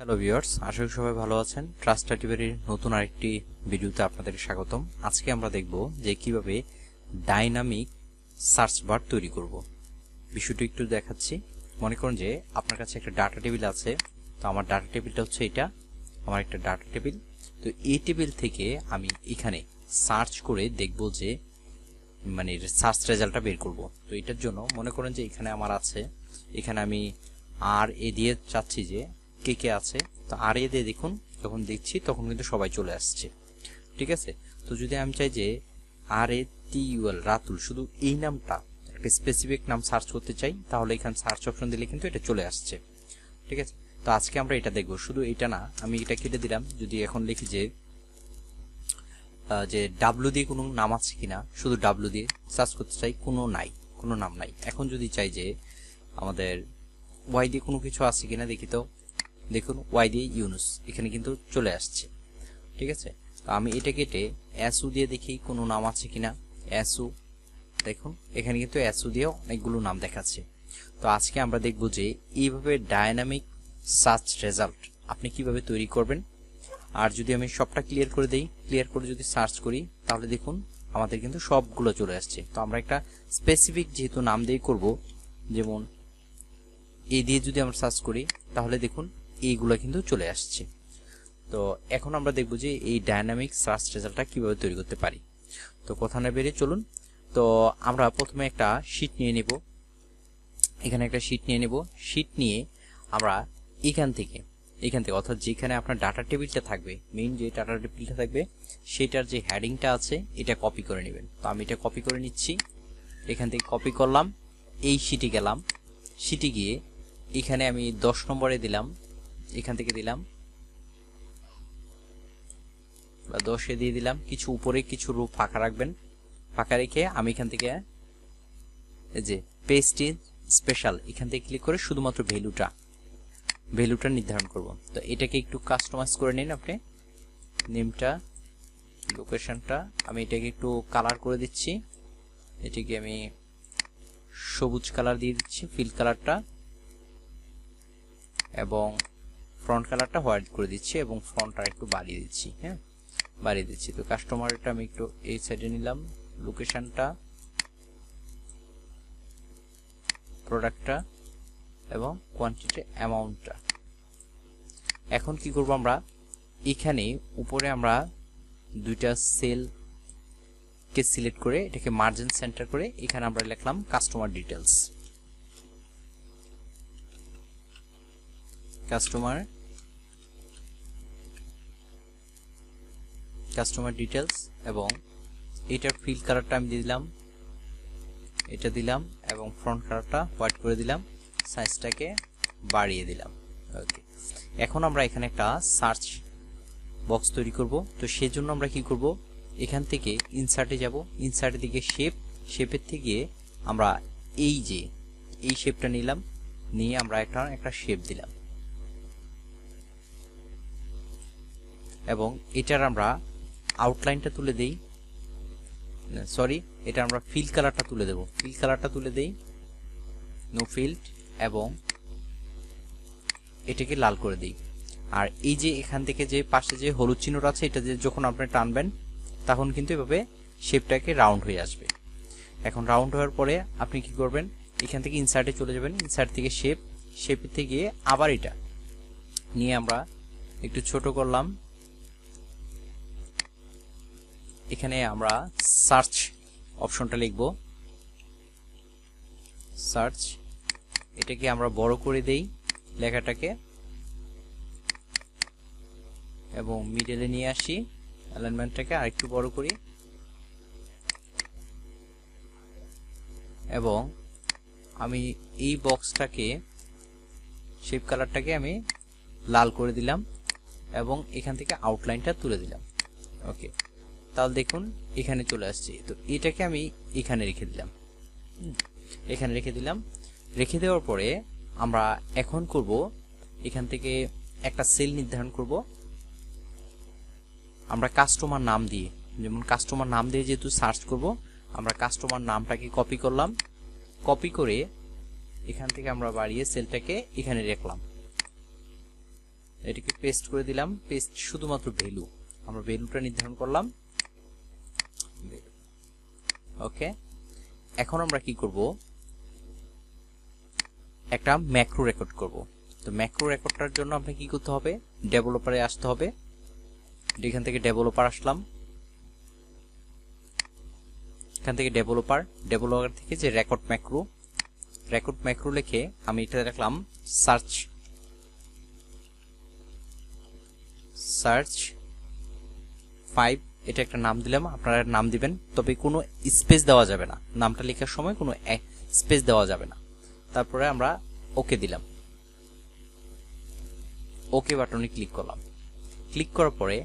Hello viewers আশা করি সবাই ভালো আছেন। ট্রাস্ট টিভির নতুন আরেকটি ভিডিওতে আপনাদের স্বাগতম। আজকে আমরা দেখব যে কীভাবে ডাইনামিক সার্চ বার তৈরি করব। বিষয়টি একটু দেখাচ্ছি। মনে করুন যে আপনার কাছে একটা ডাটা টেবিল আছে। তো আমার ডাটা টেবিলটা হচ্ছে এটা। আমার একটা ডাটা টেবিল তো এই টেবিল থেকে আমি এখানে সার্চ করে দেখব যে মানে সার্চ রেজাল্টটা বের করব। তো এটার জন্য মনে করেন যে এখানে আমার আছে। এখানে আমি আর এ দিয়ে চাচ্ছি যে কে কে আছে, তো আর এ দিয়ে দেখুন, যখন দেখছি তখন কিন্তু সবাই চলে আসছে। ঠিক আছে? তো যদি আমি চাই যে আর এ টি ইউএল রাতুল, শুধু এই নামটা, একটা স্পেসিফিক নাম সার্চ করতে চাই, তাহলে এখানে সার্চ অপশন দিলে কিন্তু এটা চলে আসছে। ঠিক আছে? তো আজকে আমরা এটা দেখব। শুধু এটা না, আমি এটা কেটে দিলাম। যদি এখন লিখি যে যে ডাব্লু দিয়ে কোনো নাম আছে কিনা, শুধু ডাব্লু দিয়ে সার্চ করতে চাই, কোনো নাই, কোনো নাম নাই। এখন যদি চাই যে আমাদের ওয়াই দিয়ে কোনো কিছু আছে কিনা, দেখি তো। দেখুন ওয়াই দিয়ে ইউনুস এখানে কিন্তু চলে আসছে। ঠিক আছে? তো আমি এটা কেটে অ্যাসু দিয়ে দেখি কোনো নাম আছে কিনা। অ্যাসু দেখুন, এখানে কিন্তু অ্যাসু দিয়ে অনেকগুলো নাম দেখাচ্ছে। তো আজকে আমরা দেখব যে এইভাবে ডায়নামিক সার্চ রেজাল্ট আপনি কীভাবে তৈরি করবেন। আর যদি আমি সবটা ক্লিয়ার করে দেই ক্লিয়ার করে যদি সার্চ করি, তাহলে দেখুন আমাদের কিন্তু সবগুলো চলে আসছে। তো আমরা একটা স্পেসিফিক যেহেতু নাম দিয়ে করব, যেমন এই দিয়ে যদি আমরা সার্চ করি, তাহলে দেখুন এইগুলো কিন্তু চলে আসছে। তো এখন আমরা দেখব যে এই ডায়নামিক সার্চ রেজাল্টটা কীভাবে তৈরি করতে পারি। তো কথা না বেরিয়ে চলুন। তো আমরা প্রথমে একটা শীট নিয়ে নেব। এখানে একটা শীট নিয়ে নেব। শীট নিয়ে আমরা এখান থেকে এখান থেকে, অর্থাৎ যেখানে আপনার ডাটা টেবিলটা থাকবে মেইন যে ডাটা টেবিলটা থাকবে, সেটার যে হ্যাডিংটা আছে, এটা কপি করে নেবেন। তো আমি এটা কপি করে নিচ্ছি। এখান থেকে কপি করলাম। এই শিটে গেলাম। শিটে গিয়ে এখানে আমি দশ নম্বরে দিলাম। এখান থেকে দিলাম। বা দশে দিয়ে দিলাম। কিছু উপরে, কিছু রূপ ফাঁকা রাখবেন। ফাঁকা রেখে আমি এখান থেকে যে ইন স্পেশাল এখান থেকে ক্লিক করে শুধুমাত্র ভ্যালুটা ভ্যালুটা নির্ধারণ করব। তো এটাকে একটু কাস্টমাইজ করে নিন আপনি। নেমটা লোকেশনটা আমি এটাকে একটু কালার করে দিচ্ছি। এটাকে আমি সবুজ কালার দিয়ে দিচ্ছি ফিল কালারটা এবং ফ্রন্ট কালারটা হোয়াইট করে দিচ্ছি এবং ফ্রন্টটা একটু বাড়িয়ে দিচ্ছি হ্যাঁ? বাড়িয়ে দিচ্ছি। তো কাস্টমারটা আমি একটু এই সাইডে নিলাম লোকেশনটা প্রোডাক্টটা এবং কোয়ান্টিটি অ্যামাউন্টটা এখন কি করব আমরা? এখানে উপরে আমরা দুইটা সেল কে সিলেক্ট করে এটাকে মার্জিন সেন্টার করে এখানে আমরা লিখলাম customer details customer customer details এবং এটার ফিল কালারটা আমি দিয়ে দিলাম। এটা দিলাম এবং ফ্রন্ট কালারটা হোয়াইট করে দিলাম। সাইজটাকে বাড়িয়ে দিলাম। ওকে এখন আমরা এখানে একটা সার্চ বক্স তৈরি করব। তো সেই জন্য আমরা কি করব? এখান থেকে ইনসার্টে যাব। ইনসার্টের দিকে শেপ শেপের থেকে আমরা এই যে, এই শেপটা নিলাম। নিয়ে আমরা একটা একটা শেপ দিলাম। এবং এটার আমরা আউটলাইনটা তুলে দেই। সরি এটা আমরা ফিল কালারটা তুলে দেব। ফিল কালারটা তুলে দেই। নো ফিল্ড এবং এটাকে লাল করে দিই। আর এই যে এখান থেকে যে পাশে যে হলুদ চিহ্নটা আছে, এটা যে যখন আপনি টানবেন, তখন কিন্তু এভাবে শেপটাকে রাউন্ড হয়ে আসবে। এখন রাউন্ড হওয়ার পরে আপনি কি করবেন? এখান থেকে ইনসার্টে চলে যাবেন। ইনসার্ট থেকে শেপ শেপের থেকে আবার এটা। নিয়ে আমরা একটু ছোট করলাম। এখানে আমরা সার্চ অপশনটা লিখব। সার্চ এটাকে আমরা বড় করে দেই লেখাটাকে। এবং মিডলে নিয়ে আসি অ্যালাইনমেন্টটাকে আরেকটু বড় করি। এবং আমি এই বক্সটাকে শেপ কালারটাকে আমি লাল করে দিলাম এবং এখান থেকে আউটলাইনটা তুলে দিলাম। ওকে তাহলে দেখুন, এখানে চলে আসছে। তো এটাকে আমি এখানে রেখে দিলাম। এখানে রেখে দিলাম। রেখে দেওয়ার পরে আমরা এখন করব, এখান থেকে একটা সেল নির্ধারণ করব। আমরা কাস্টমার নাম দিয়ে, যেমন কাস্টমার নাম দিয়ে যেহেতু সার্চ করব, আমরা কাস্টমার নামটাকে কপি করলাম। কপি করে এখান থেকে আমরা বাড়িয়ে সেলটাকে এখানে রাখলাম। এটাকে পেস্ট করে দিলাম। পেস্ট শুধুমাত্র ভ্যালু আমরা ভ্যালুটা নির্ধারণ করলাম। ওকে এখন আমরা কি করব? একটা ম্যাক্রো রেকর্ড করব। তো ম্যাক্রো রেকর্ডটার জন্য আপনাকে কি করতে হবে? ডেভেলপারে আসতে হবে। এখান থেকে ডেভেলপার আসলাম। এখান থেকে ডেভেলপার ডেভেলপার থেকে যে রেকর্ড ম্যাক্রো রেকর্ড ম্যাক্রো লিখে আমি এটা রাখলাম সার্চ সার্চ ফাইভ এটা একটা নাম দিলাম, আপনারা নাম দিবেন। তবে কোনো স্পেস দেওয়া যাবে না। নামটা লেখার সময় কোনো স্পেস দেওয়া যাবে না। তারপরে আমরা ওকে দিলাম। ওকে বাটনে ক্লিক করলাম। ক্লিক করার পরে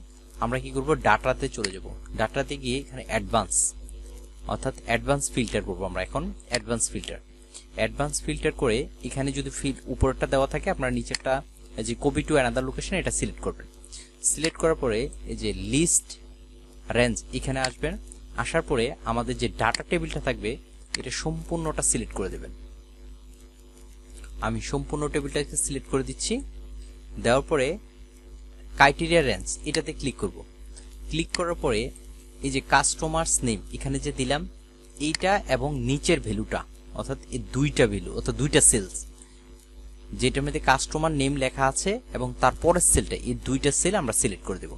আমরা কি করব? ডাটাতে চলে যাব। ডাটাতে গিয়ে এখানে অ্যাডভান্স অর্থাৎ অ্যাডভান্স ফিল্টার করব আমরা এখন। অ্যাডভান্স ফিল্টার অ্যাডভান্স ফিল্টার করে এখানে যদি ফিল উপরেরটা দেওয়া থাকে, আপনারা নিচেরটা যে কপি টু অ্যানাদার লোকেশন এটা সিলেক্ট করবেন। সিলেক্ট করার পরে এই যে লিস্ট রেঞ্জ, এখানে আসবেন, আসার পরে আমাদের যে ডাটা টেবিলটা থাকবে, এটা সম্পূর্ণটা সিলেক্ট করে দেবেন। আমি সম্পূর্ণ টেবিলটাকে সিলেক্ট করে দিচ্ছি। দেওয়ার পরে ক্রাইটেরিয়া রেঞ্জ, এটাতে ক্লিক করব। ক্লিক করার পরে এই যে কাস্টমার্স নেম, এখানে যে দিলাম, এইটা এবং নিচের ভ্যালুটা, অর্থাৎ এই দুইটা ভ্যালু, অর্থাৎ দুইটা সেলস। যেটার মধ্যে কাস্টমার নেম লেখা আছে এবং তারপরের সেলটা, এই দুইটা সেল আমরা সিলেক্ট করে দেব।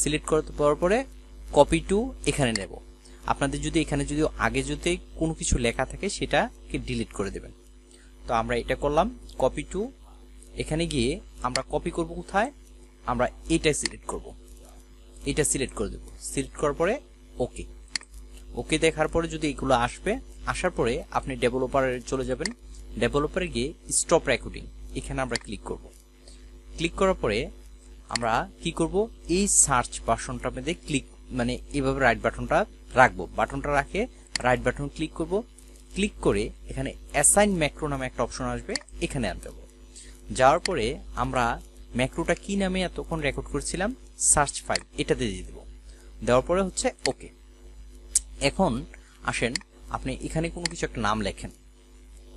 সিলেক্ট করে পরে কপি টু এখানে নেব। আপনাদের যদি এখানে যদি আগে যদি কোনো কিছু লেখা থাকে, সেটাকে ডিলিট করে দেবেন। তো আমরা এটা করলাম কপি টু এখানে গিয়ে আমরা কপি করব কোথায়? আমরা এটা সিলেক্ট করব। এটা সিলেক্ট করে দেব। সিলেক্ট করার পরে ওকে ওকে দেখার পরে যদি এগুলো আসবে, আসার পরে আপনি ডেভেলপারে চলে যাবেন। ডেভেলপারে গিয়ে স্টপ রেকর্ডিং এখানে আমরা ক্লিক করব। ক্লিক করার পরে আমরা কি করব? এই সার্চ বাটনটা মধ্যে ক্লিক মানে এইভাবে রাইট বাটনটা রাখব। বাটনটা রাখে রাইট বাটন ক্লিক করব। ক্লিক করে এখানে অ্যাসাইন ম্যাক্রো নামে একটা অপশন আসবে, এখানে আনতে হবে। যাওয়ার পরে আমরা ম্যাক্রোটা কি নামে এতক্ষণ রেকর্ড করেছিলাম? সার্চ ফাইল এটাতে দিয়ে দেবো। দেওয়ার পরে হচ্ছে ওকে এখন আসেন, আপনি এখানে কোনো কিছু একটা নাম লেখেন।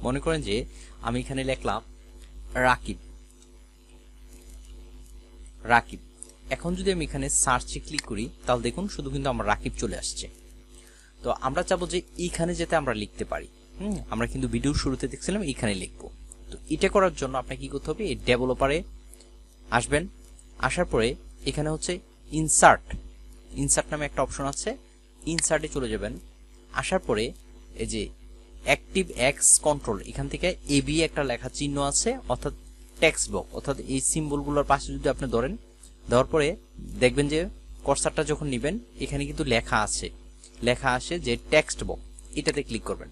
মনে করেন যে আমি এখানে লিখলাম রাকিব। রাকিব। এখন যদি আমি এখানে সার্চে ক্লিক করি, তাহলে দেখুন শুধু কিন্তু আমার রাকিব চলে আসছে। তো আমরা চাবো যে এইখানে যেতে আমরা লিখতে পারি। হুম, আমরা কিন্তু ভিডিওর শুরুতে দেখছিলাম, এইখানে লিখব। তো এটা করার জন্য আপনাকে কি করতে হবে, এই ডেভেলপারে আসবেন। আসার পরে এখানে হচ্ছে ইনসার্ট ইনসার্ট নামে একটা অপশন আছে ইনসার্টে চলে যাবেন। আসার পরে এই যে অ্যাক্টিভ এক্স কন্ট্রোল এখান থেকে এবি একটা লেখা চিহ্ন আছে, অর্থাৎ টেক্সট বক্স অর্থাৎ এই সিম্বলগুলোর পাশে যদি আপনি ধরেন দেওয়ার পরে দেখবেন যে কর্সারটা যখন নেবেন, এখানে কিন্তু লেখা আছে। লেখা আসে যে টেক্সট বক্স এটাতে ক্লিক করবেন।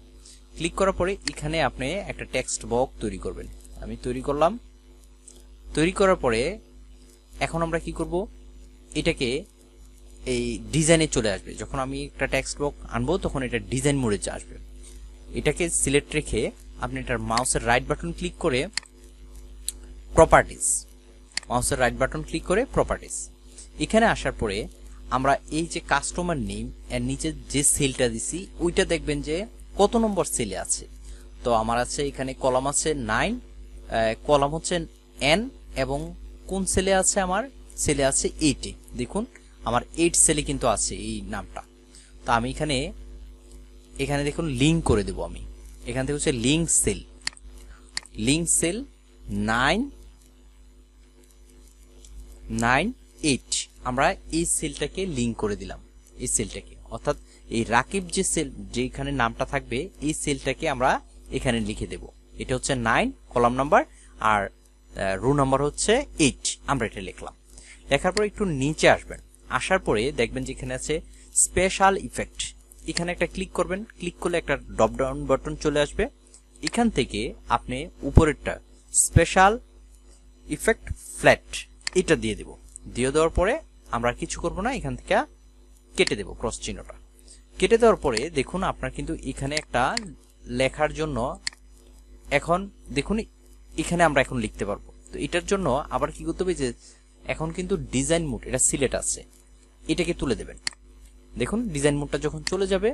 ক্লিক করার পরে এখানে আপনি একটা টেক্সট বক তৈরি করবেন। আমি তৈরি করলাম। তৈরি করার পরে এখন আমরা কি করব? এটাকে এই ডিজাইনে চলে আসবে। যখন আমি একটা টেক্সট বক্স আনব, তখন এটা ডিজাইন মোডে আসবে। এটাকে সিলেক্ট রেখে আপনি এটার মাউসের রাইট বাটন ক্লিক করে প্রপার্টিস মাউসের রাইট বাটন ক্লিক করে প্রপার্টিস এখানে আসার পরে আমরা এই যে কাস্টমার নেম এর নিচে যে সেলটা দিছি, ওইটা দেখবেন যে কত নম্বর সেলে আছে। তো আমার আছে এখানে কলাম আছে নাইন কলাম হচ্ছে এন এবং কোন সেলে আছে আমার? সেলে আছে এইটে দেখুন, আমার এইট সেলে কিন্তু আছে এই নামটা। তো আমি এখানে এখানে দেখুন লিঙ্ক করে দেব আমি। এখান থেকে হচ্ছে link cell link cell nine nine eight. আমরা এই সেলটাকে লিঙ্ক করে দিলাম। এই সেলটাকে। অর্থাৎ এই রাকিব যে সেল যেখানে নামটা থাকবে, এই সেলটাকে আমরা এখানে লিখে দেব। এটা হচ্ছে নাইন, কলাম নাম্বার, আর রো নাম্বার হচ্ছে এইট। আমরা এটা লিখলাম। লেখার পর একটু নিচে আসবেন। আসার পরে দেখবেন যে এখানে আছে স্পেশাল ইফেক্ট এখানে একটা ক্লিক করবেন। ক্লিক করলে একটা ড্রপ ডাউন বাটন চলে আসবে। এখান থেকে আপনি উপরেরটা স্পেশাল ইফেক্ট ফ্ল্যাট এটা দিয়ে দেব। দিয়ে দেওয়ার পরে আমরা কিছু করব না, এখান থেকে কেটে দেব ক্রস চিহ্নটা। কেটে দেওয়ার পরে দেখুন আপনার কিন্তু এখানে একটা লেখার জন্য এখন দেখুন, এখানে আমরা এখন লিখতে পারব। তো এটার জন্য আবার কি করতে হবে যে এখন কিন্তু ডিজাইন মোড এটা সিলেক্ট আছে। এটাকে তুলে দেবেন। দেখুন ডিজাইন মোডটা যখন চলে যাবে,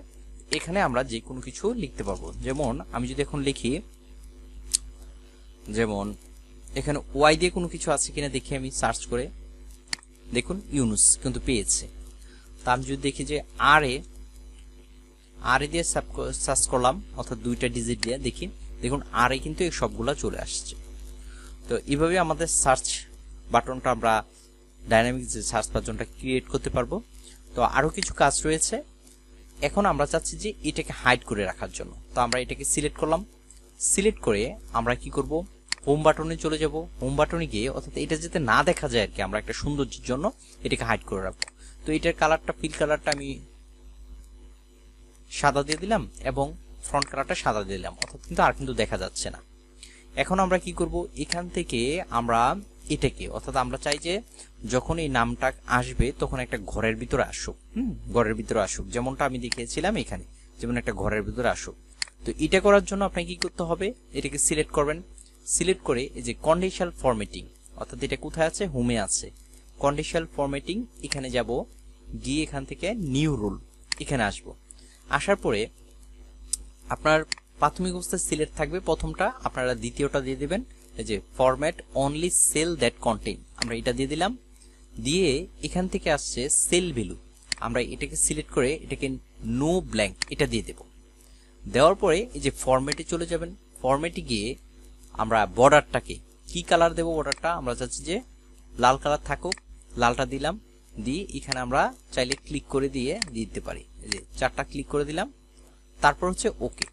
এখানে আমরা যে কোনো কিছু লিখতে পারব। যেমন, আমি যদি এখন লিখি, যেমন এখানে ওয়াই দিয়ে কোনো কিছু আছে কিনা দেখি আমি সার্চ করে দেখুন ইউনুস কিন্তু পেয়েছে। তা আমি যদি দেখি যে আর এ আর এ দিয়ে সার্চ করলাম, অর্থাৎ দুইটা ডিজিট দিয়ে দেখি, দেখুন আর এ কিন্তু এই সবগুলা চলে আসছে। তো এইভাবে আমাদের সার্চ বাটনটা আমরা ডাইনামিক যে সার্চ বাটনটা ক্রিয়েট করতে পারব। তো আরও কিছু কাজ রয়েছে। এখন আমরা চাচ্ছি যে এটাকে হাইড করে রাখার জন্য। তো আমরা এটাকে সিলেক্ট করলাম। সিলেক্ট করে আমরা কি করব? হোম বাটনে চলে যাব। হোম বাটনে গিয়ে অর্থাৎ এটা যাতে না দেখা যায় আর কি, আমরা একটা সৌন্দর্যের জন্য এটাকে হাইড করে রাখব। তো এটার কালারটা ফিল কালারটা আমি সাদা দিয়ে দিলাম এবং ফ্রন্ট কালারটা সাদা দিয়ে দিলাম। অর্থাৎ কিন্তু আর কিন্তু দেখা যাচ্ছে না। এখন আমরা কি করব? এখান থেকে আমরা এটাকে, অর্থাৎ আমরা চাই যে যখন এই নামটা আসবে তখন একটা ঘরের ভিতরে আসুক। হুম, ঘরের ভিতরে আসুক। যেমনটা আমি দেখিয়েছিলাম এখানে, যেমন একটা ঘরের ভিতরে আসুক। তো এটা করার জন্য আপনাকে কি করতে হবে? এটাকে সিলেক্ট করবেন। সিলেক্ট করে এই যে কন্ডিশনাল ফরম্যাটিং অর্থাৎ এটা কোথায় আছে? হোমে আছে। কন্ডিশনাল ফরম্যাটিং এখানে যাব, গিয়ে এখান থেকে নিউ রুল এখানে আসব। আসার পরে আপনার প্রাথমিক অবস্থায় সিলেক্ট থাকবে প্রথমটা, আপনারা দ্বিতীয়টা দিয়ে দিবেন, এই যে format only cell that contain আমরা এটা দিয়ে দিলাম। দিয়ে এখান থেকে আসছে সেল ভ্যালু আমরা এটাকে সিলেক্ট করে এটাকে নো ব্ল্যাঙ্ক এটা দিয়ে দেব। দেওয়ার পরে এই যে ফরম্যাটে চলে যাবেন। ফরম্যাটে গিয়ে আমরা বর্ডারটাকে কি কালার দেব বর্ডারটা আমরা চাচ্ছি যে লাল কালার থাকুক, লালটা দিলাম, দিয়ে এখানে আমরা চাইলে ক্লিক করে দিয়ে দিতে পারি। যে চারটা ক্লিক করে দিলাম, তারপর হচ্ছে ওকে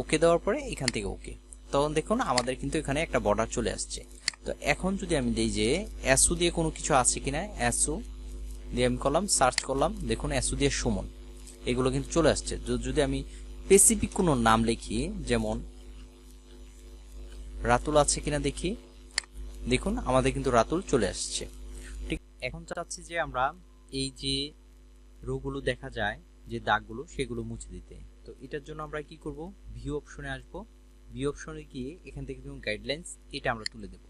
ওকে দেওয়ার পরে এখান থেকে ওকে তখন দেখুন আমাদের কিন্তু এখানে একটা বর্ডার চলে আসছে। তো এখন যদি আমি দিই যে অ্যাসু দিয়ে কোনো কিছু আছে কিনা অ্যাসু দিয়ে আমি করলাম সার্চ করলাম, দেখুন অ্যাসু দিয়ে সুমন। এগুলো কিন্তু চলে আসছে। যদি আমি স্পেসিফিক কোনো নাম লিখি, যেমন রাতুল আছে কিনা দেখি। দেখুন, আমাদের কিন্তু রাতুল চলে আসছে। ঠিক, এখন চাচ্ছি যে আমরা এই যে রোগুলো দেখা যায়, যে দাগগুলো, সেগুলো মুছে দিতে। তো এটার জন্য আমরা কি করব? ভিউ অপশনে আসব। ভিউ অপশনে গিয়ে এখান থেকে দেখুন গাইডলাইন্স এটা আমরা তুলে দেব।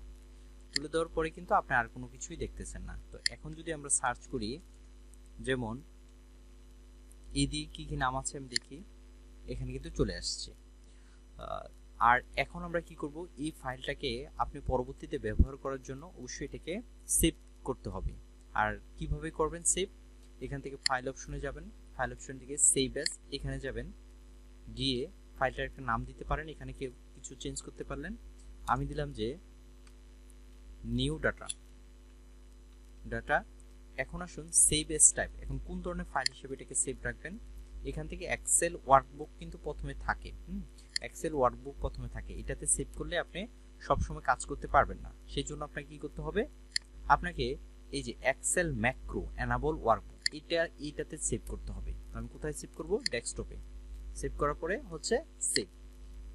তুলে দেওয়ার পরে কিন্তু আপনি আর কোনো কিছুই দেখতেছেন না। তো এখন যদি আমরা সার্চ করি, যেমন এদি কি কি নাম আছে আমি দেখি, এখানে কিন্তু চলে আসছে। আর এখন আমরা কি করব? এই ফাইলটাকে আপনি পরবর্তীতে ব্যবহার করার জন্য অবশ্যই এটাকে সেভ করতে হবে। আর কীভাবে করবেন সেভ? এখান থেকে ফাইল অপশনে যাবেন। ফাইল অপশন থেকে সেভ অ্যাজ এখানে যাবেন। গিয়ে ফাইলটার একটা নাম দিতে পারেন। এখানে কেউ কিছু চেঞ্জ করতে পারলেন। আমি দিলাম যে নিউ ডাটা। ডাটা। এখন আসুন সেভ এস টাইপ। এখন কোন ধরনের ফাইল হিসেবে এটাকে সেভ রাখবেন? এখান থেকে এক্সেল ওয়ার্কবুক কিন্তু প্রথমে থাকে। হুম? এক্সেল ওয়ার্কবুক প্রথমে থাকে, এটাতে সেভ করলে আপনি সবসময় কাজ করতে পারবেন না। সেই জন্য আপনাকে কি করতে হবে? আপনাকে এই যে এক্সেল ম্যাক্রো অ্যানাবল ওয়ার্কবুক এটা এইটাতে সেভ করতে হবে। আমি কোথায় সেভ করব? ডেস্কটপে সেভ করার পরে হচ্ছে সেভ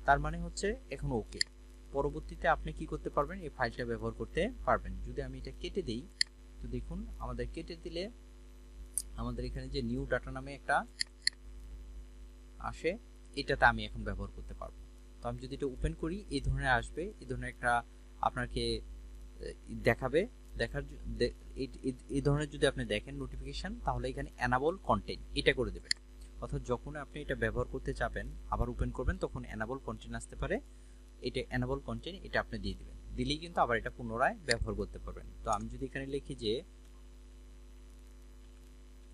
তার মানে হচ্ছে এখন ওকে পরবর্তীতে আপনি কি করতে পারবেন? এই ফাইলটা ব্যবহার করতে পারবেন। যদি আমি এটা কেটে দেই, তো দেখুন, আমাদের কেটে দিলে আমাদের এখানে যে নিউ ডাটা নামে একটা আসে এটাতে আমি এখন ব্যবহার করতে পারব। তো আমি যদি এটা ওপেন করি, এই ধরনের আসবে, এই ধরনের একটা আপনাকে দেখাবে, দেখার এই- ধরনের যদি আপনি দেখেন নোটিফিকেশান তাহলে এখানে অ্যানাবল কন্টেন্ট এটা করে দেবেন। অর্থাৎ যখন আপনি এটা ব্যবহার করতে যাবেন আবার ওপেন করবেন, তখন অ্যানাবল কন্টেন্ট আসতে পারে। এটা অ্যানাবল কন্টেন্ট এটা আপনি দিয়ে দেবেন। দিলেই কিন্তু আবার এটা পুনরায় ব্যবহার করতে পারবেন। তো আমি যদি এখানে লিখি যে,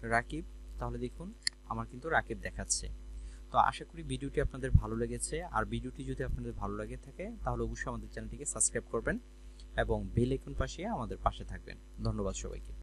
রাকিব, তাহলে দেখুন, আমার কিন্তু রাকিব দেখাচ্ছে। তো আশা করি ভিডিওটি আপনাদের ভালো লেগেছে। আর ভিডিওটি যদি আপনাদের ভালো লাগে থাকে, তাহলে অবশ্যই আমাদের চ্যানেলটিকে সাবস্ক্রাইব করবেন এবং বেল আইকন পাশে আমাদের পাশে থাকবেন। ধন্যবাদ সবাইকে।